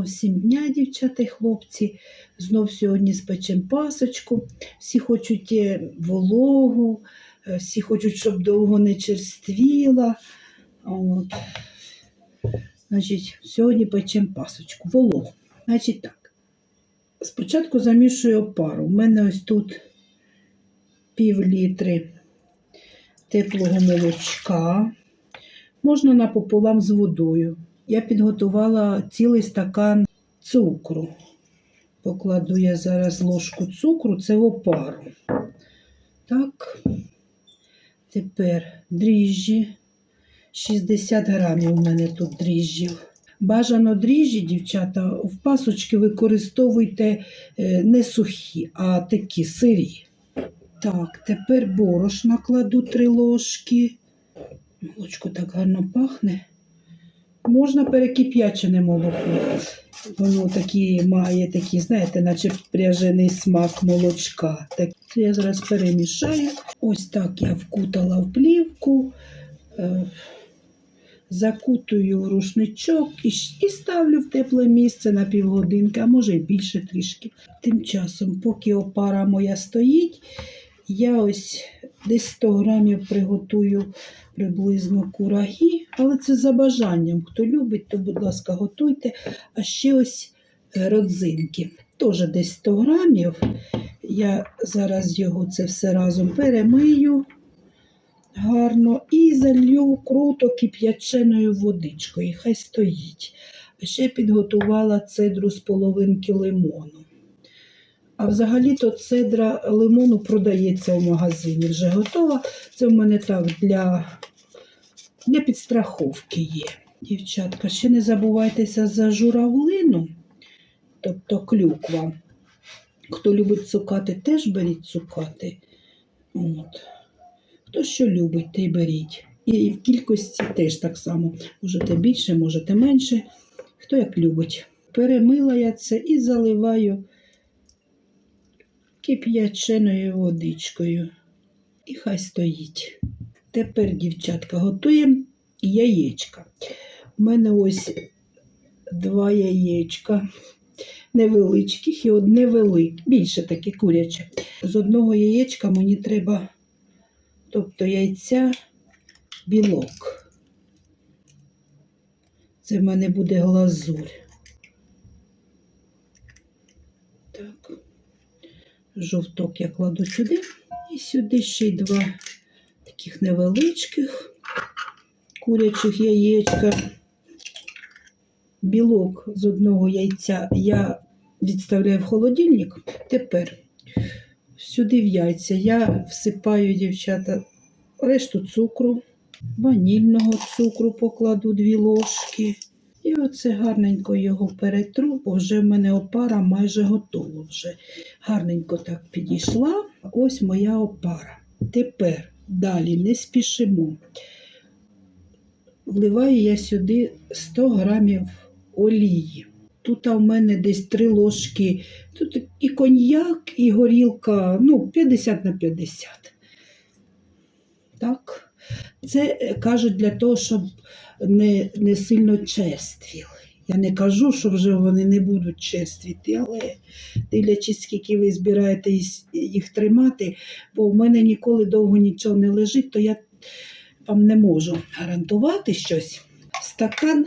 Гарного всім дня, дівчата й хлопці. Знов сьогодні спечем пасочку. Всі хочуть е, вологу, е, всі хочуть, щоб довго не черствіла. От. Значить, сьогодні печем пасочку, вологу. Значить так. Спочатку замішую опару. У мене ось тут пів літри теплого молочка. Можна напополам з водою. Я підготувала цілий стакан цукру. Покладу я зараз ложку цукру, це в опару. Так. Тепер дріжджі. 60 грамів у мене тут дріжджів. Бажано дріжджі, дівчата, в пасочки використовуйте е, не сухі, а такі сирі. Так, тепер борошна кладу три ложки. Молочко так гарно пахне. Можна перекип'ячене молоко. Воно такі має такі, знаєте, наче пряжений смак молочка. Так, я зараз перемішаю. Ось так я вкутала в плівку, е, закутую в рушничок і, і ставлю в тепле місце на півгодинки, а може й більше трішки. Тим часом, поки опара моя стоїть, я ось десь 100 грамів приготую приблизно курагі, але це за бажанням. Хто любить, то, будь ласка, готуйте. А ще ось е, родзинки. Теж десь 100 грамів. Я зараз його це все разом перемию гарно і залью круто кип'яченою водичкою. Хай стоїть. А ще підготувала цедру з половинки лимону. А взагалі-то цедра лимону продається в магазині, вже готова. Це в мене так для, для підстраховки є. Дівчатка, ще не забувайтеся за журавлину, тобто клюква. Хто любить цукати, теж беріть цукати. От. Хто що любить, те й беріть. І в кількості теж так само. Можете більше, можете менше. Хто як любить. Перемила я це і заливаю кип'яченою водичкою. І хай стоїть. Тепер, дівчатка, готуємо яєчка. У мене ось два яєчка невеличких і одне велике, більше таке куряче. З одного яєчка мені треба, тобто яйця, білок. Це в мене буде глазурь. Так. Жовток я кладу сюди. І сюди ще й два таких невеличких курячих яєчка. Білок з одного яйця я відставляю в холодильник. Тепер сюди в яйця я всипаю, дівчата, решту цукру, ванільного цукру покладу дві ложки. І оце гарненько його перетру, бо вже в мене опара майже готова. Вже гарненько так підійшла. Ось моя опара. Тепер далі не спішимо. Вливаю я сюди 100 грамів олії. Тут у мене десь 3 ложки. Тут і коньяк, і горілка, ну, 50 на 50. Так. Це е, кажуть для того, щоб не, не сильно черствіли. Я не кажу, що вже вони не будуть черствіти, але дивлячись, скільки ви збираєтесь їх тримати, бо в мене ніколи довго нічого не лежить, то я вам не можу гарантувати щось. Стакан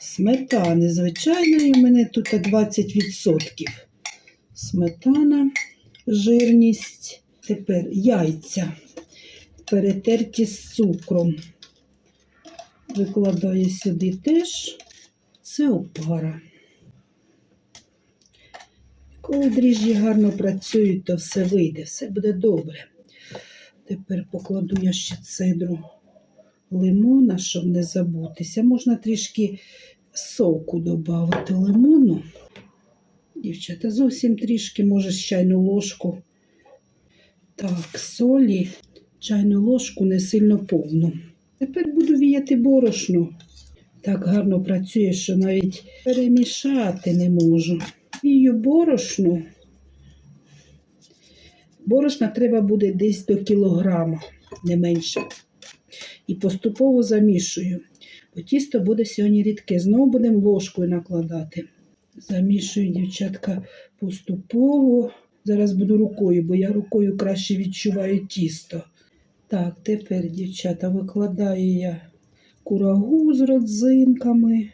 сметани звичайної, у мене тут 20%. Сметана, жирність. Тепер яйця перетерті з цукром. Викладаю сюди теж. Це опара. Коли дріжджі гарно працюють, то все вийде, все буде добре. Тепер покладу я ще цедру лимона, щоб не забутися. Можна трішки соку додати лимону. Дівчата, зовсім трішки, може, чайну ложку. Так, солі, чайну ложку не сильно повну. Тепер буду віяти борошно. Так гарно працює, що навіть перемішати не можу. Вію борошно. Борошна треба буде десь до кілограма, не менше. І поступово замішую. Бо тісто буде сьогодні рідке. Знову будемо ложкою накладати. Замішую, дівчатка, поступово. Зараз буду рукою, бо я рукою краще відчуваю тісто. Так, тепер, дівчата, викладаю я курагу з родзинками,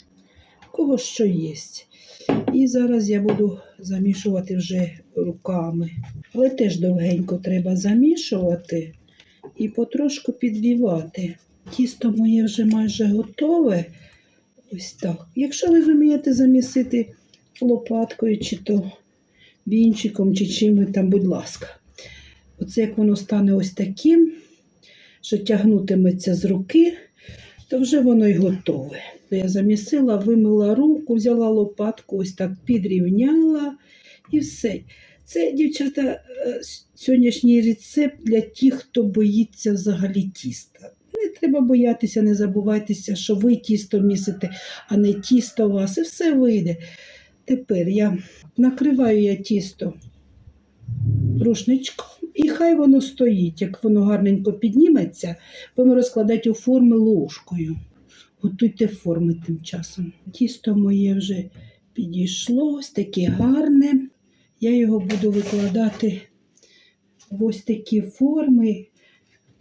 кого що є. І зараз я буду замішувати вже руками. Але теж довгенько треба замішувати і потрошку підвівати. Тісто моє вже майже готове. Ось так. Якщо ви вмієте замісити лопаткою, чи то вінчиком, чи чим там, будь ласка. Оце як воно стане ось таким, що тягнутиметься з руки, то вже воно й готове. То я замісила, вимила руку, взяла лопатку, ось так підрівняла і все. Це, дівчата, е, сьогоднішній рецепт для тих, хто боїться взагалі тіста. Не треба боятися, не забувайтеся, що ви тісто місите, а не тісто вас, і все вийде. Тепер я накриваю я тісто рушничком, і хай воно стоїть. Як воно гарненько підніметься, будемо розкладати у форми ложкою. Готуйте форми тим часом. Тісто моє вже підійшло, ось таке гарне. Я його буду викладати в ось такі форми.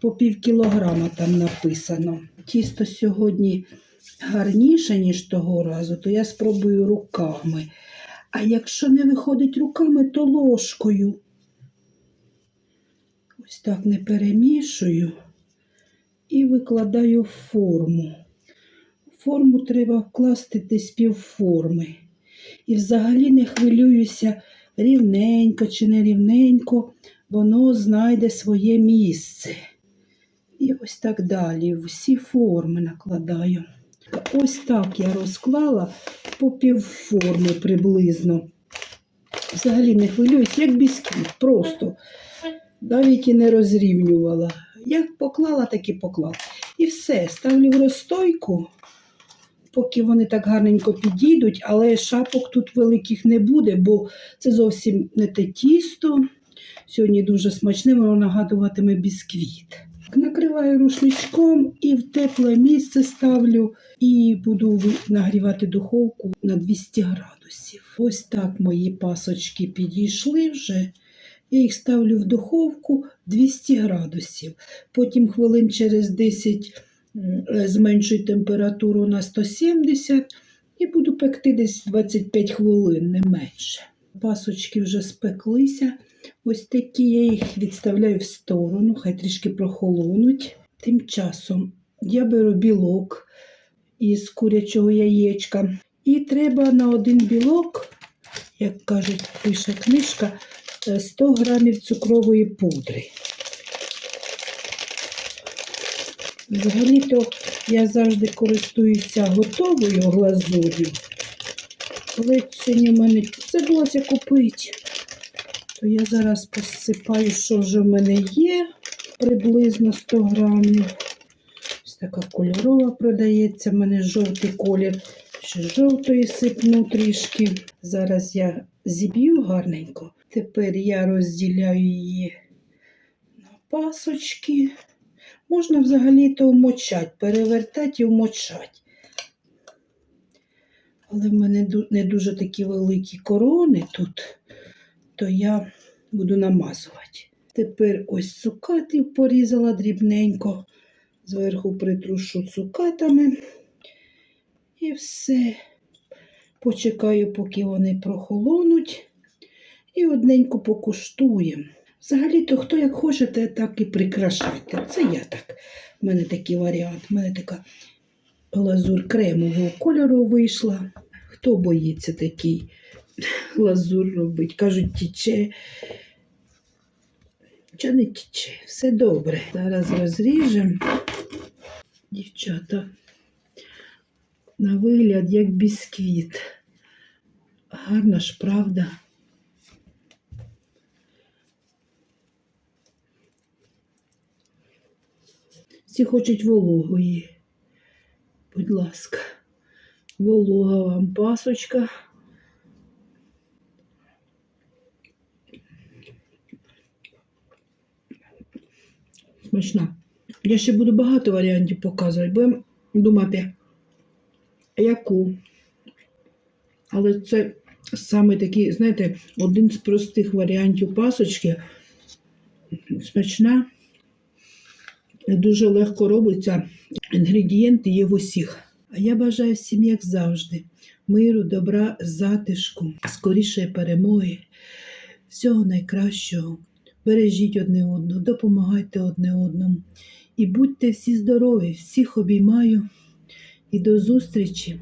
По пів кілограма там написано. Тісто сьогодні гарніше, ніж того разу, то я спробую руками. А якщо не виходить руками, то ложкою. Ось так не перемішую і викладаю форму. Форму треба вкласти десь півформи. І взагалі не хвилююся рівненько чи не рівненько, воно знайде своє місце. І ось так далі. Всі форми накладаю. Ось так я розклала по півформи приблизно. Взагалі не хвилююсь, як бісквіт, просто навіть і не розрівнювала. Як поклала, так і поклала. І все, ставлю в розстойку, поки вони так гарненько підійдуть, але шапок тут великих не буде, бо це зовсім не те тісто. Сьогодні дуже смачне, воно нагадуватиме бісквіт. Накриваю рушничком і в тепле місце ставлю і буду нагрівати духовку на 200 градусів. Ось так мої пасочки підійшли вже. Я їх ставлю в духовку 200 градусів. Потім хвилин через 10 е, зменшую температуру на 170 і буду пекти десь 25 хвилин, не менше. Пасочки вже спеклися. Ось такі я їх відставляю в сторону, хай трішки прохолонуть. Тим часом я беру білок із курячого яєчка. І треба на один білок, як кажуть, пише книжка, 100 грамів цукрової пудри. Взагалі-то я завжди користуюся готовою глазур'ю. Але сьогодні в мене забулося купити. То я зараз посипаю, що вже в мене є, приблизно 100 грамів. Ось така кольорова продається, в мене жовтий колір. Ще жовтої сипну трішки. Зараз я зіб'ю гарненько. Тепер я розділяю її на пасочки. Можна взагалі-то вмочати, перевертати і вмочати. Але в мене не дуже такі великі корони тут, то я буду намазувати. Тепер ось цукатів порізала дрібненько, зверху притрушу цукатами. І все. Почекаю, поки вони прохолонуть. І одненько покуштуємо. Взагалі-то хто як хочете, так і прикрашайте. Це я так. У мене такий варіант. У мене така глазур кремового кольору вийшла. Хто боїться такий глазур робить? Кажуть, тіче. Чи не тіче? Все добре. Зараз розріжемо. Дівчата, на вигляд як бісквіт. Гарна ж, правда? Всі хочуть вологої. Будь ласка, волога вам пасочка. Смачна. Я ще буду багато варіантів показувати. Будемо думати, яку. Але це саме такий, знаєте, один з простих варіантів пасочки. Смачна, дуже легко робиться. Інгредієнти є в усіх. А я бажаю всім, як завжди, миру, добра, затишку, скорішої перемоги, всього найкращого. Бережіть одне одного, допомагайте одне одному. І будьте всі здорові, всіх обіймаю і до зустрічі!